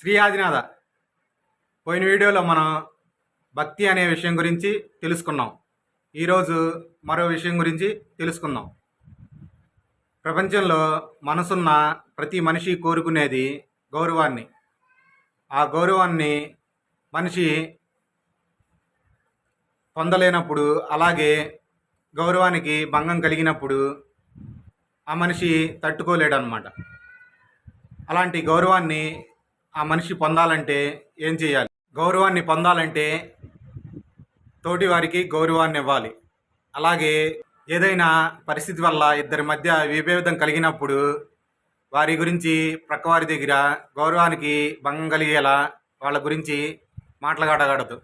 శ్రీ ఆదినాథ పోయిన వీడియోలో మనం భక్తి అనే విషయం గురించి తెలుసుకున్నాం. ఈరోజు మరో విషయం గురించి తెలుసుకుందాం. ప్రపంచంలో మనసున్న ప్రతి మనిషి కోరుకునేది గౌరవాన్ని. ఆ గౌరవాన్ని మనిషి పొందలేనప్పుడు అలాగే గౌరవానికి భంగం కలిగినప్పుడు ఆ మనిషి తట్టుకోలేడనమాట అలాంటి గౌరవాన్ని ఆ మనిషి పొందాలంటే ఏం చేయాలి? గౌరవాన్ని పొందాలంటే తోటి వారికి గౌరవాన్ని ఇవ్వాలి. అలాగే ఏదైనా పరిస్థితి వల్ల ఇద్దరి మధ్య విభేదం కలిగినప్పుడు వారి గురించి ప్రక్కవారి దగ్గర గౌరవానికి భంగం కలిగేలా వాళ్ళ గురించి మాట్లాడగడదు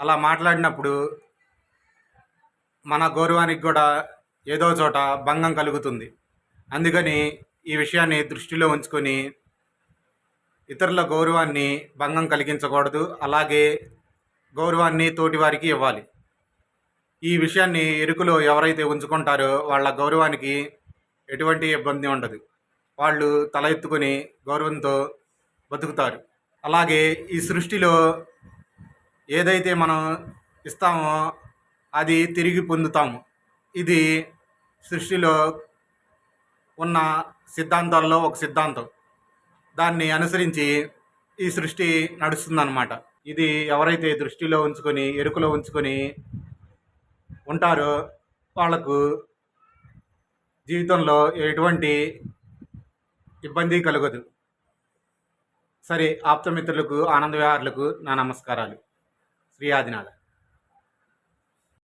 అలా మాట్లాడినప్పుడు మన గౌరవానికి కూడా ఏదో చోట భంగం కలుగుతుంది. అందుకని ఈ విషయాన్ని దృష్టిలో ఉంచుకొని ఇతరుల గౌరవాన్ని భంగం కలిగించకూడదు. అలాగే గౌరవాన్ని తోటివారికి ఇవ్వాలి. ఈ విషయాన్ని ఎరుకులో ఎవరైతే ఉంచుకుంటారో వాళ్ళ గౌరవానికి ఎటువంటి ఇబ్బంది ఉండదు. వాళ్ళు తల ఎత్తుకొని గౌరవంతో బతుకుతారు. అలాగే ఈ సృష్టిలో ఏదైతే మనం ఇస్తామో అది తిరిగి పొందుతాము. ఇది సృష్టిలో ఉన్న సిద్ధాంతాల్లో ఒక సిద్ధాంతం. దాన్ని అనుసరించి ఈ సృష్టి నడుస్తుందన్నమాట. ఇది ఎవరైతే దృష్టిలో ఉంచుకొని ఎరుకలో ఉంచుకొని ఉంటారో వాళ్ళకు జీవితంలో ఎటువంటి ఇబ్బంది కలగదు. సరే ఆప్తమిత్రులకు ఆనంద విహారులకు నా నమస్కారాలు. శ్రీ ఆదినాథ.